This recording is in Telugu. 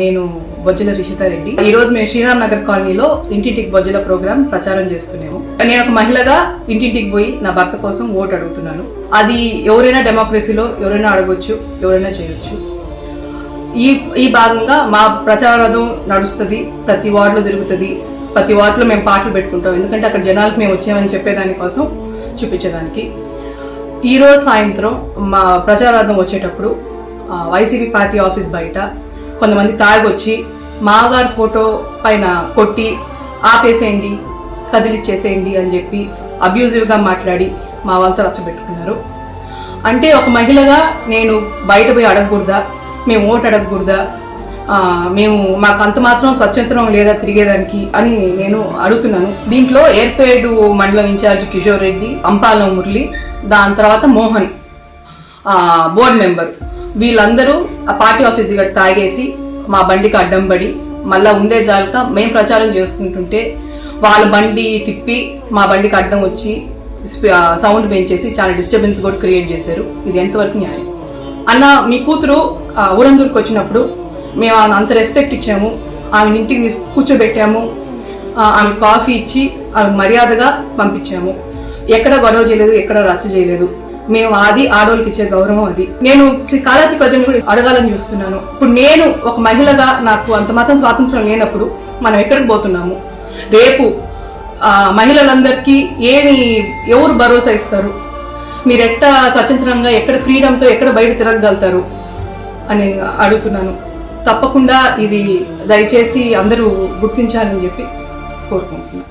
నేను బొజ్జల రిషితారెడ్డి ఈ రోజు మేము శ్రీరామ్ నగర్ కాలనీలో ఇంటింటికి బొజ్జల ప్రోగ్రామ్ ప్రచారం చేస్తున్నాము. నేను ఒక మహిళగా ఇంటింటికి పోయి నా భర్త కోసం ఓటు అడుగుతున్నాను. అది ఎవరైనా డెమోక్రసీలో ఎవరైనా అడగొచ్చు ఎవరైనా చేయొచ్చు. ఈ ఈ భాగంగా మా ప్రచారం నడుస్తుంది ప్రతి వార్డులో తిరుగుతుంది ప్రతి వార్డులో మేము పాటలు పెట్టుకుంటాం. ఎందుకంటే అక్కడ జనాలకు మేము వచ్చామని చెప్పేదాని కోసం చూపించేదానికి. ఈ రోజు సాయంత్రం మా ప్రచారార్థం వచ్చేటప్పుడు వైసీపీ పార్టీ ఆఫీస్ బయట కొంతమంది తాగొచ్చి మామగారు ఫోటో పైన కొట్టి ఆపేసేయండి కదిలిచ్చేసేయండి అని చెప్పి అబ్యూజివ్గా మాట్లాడి మా వాళ్ళతో రచ్చబెట్టుకున్నారు అంటే ఒక మహిళగా నేను బయట పోయి అడగకూడదా? మేము ఓటు అడగకూడదా? మేము మాకు అంత మాత్రం స్వతంత్రం లేదా తిరిగేదానికి అని నేను అడుగుతున్నాను. దీంట్లో ఏర్పేడు మండలం ఇన్ఛార్జ్ కిషోర్ రెడ్డి అంపాలం మురళి దాని తర్వాత మోహన్ బోర్డు మెంబర్ వీళ్ళందరూ ఆ పార్టీ ఆఫీస్ దగ్గర తాగేసి మా బండికి అడ్డం పడి మళ్ళా ఉండే జాలక మేము ప్రచారం చేసుకుంటుంటే వాళ్ళ బండి తిప్పి మా బండికి అడ్డం వచ్చి సౌండ్ పెంచేసి చాలా డిస్టర్బెన్స్ కూడా క్రియేట్ చేశారు. ఇది ఎంతవరకు న్యాయం? అన్న మీ కూతురు ఊరందూరుకు వచ్చినప్పుడు మేము ఆమెను అంత రెస్పెక్ట్ ఇచ్చాము. ఆమె ఇంటికి కూర్చోబెట్టాము. ఆమె కాఫీ ఇచ్చి ఆమె మర్యాదగా పంపించాము. ఎక్కడ గొడవ చేయలేదు ఎక్కడ రచ్చ చేయలేదు. మేము అది ఆడవాళ్ళకి ఇచ్చే గౌరవం అది. నేను శ్రీ కాళాసి ప్రజలు కూడా అడగాలని చూస్తున్నాను. ఇప్పుడు నేను ఒక మహిళగా నాకు అంత మాత్రం స్వాతంత్రం లేనప్పుడు మనం ఎక్కడికి పోతున్నాము? రేపు మహిళలందరికీ ఏమి ఎవరు భరోసా ఇస్తారు? మీరు ఎట్ట స్వతంత్రంగా ఎక్కడ ఫ్రీడంతో ఎక్కడ బయట తిరగగలుగుతారు అని అడుగుతున్నాను. తప్పకుండా ఇది దయచేసి అందరూ గుర్తించాలని చెప్పి కోరుకుంటున్నాను.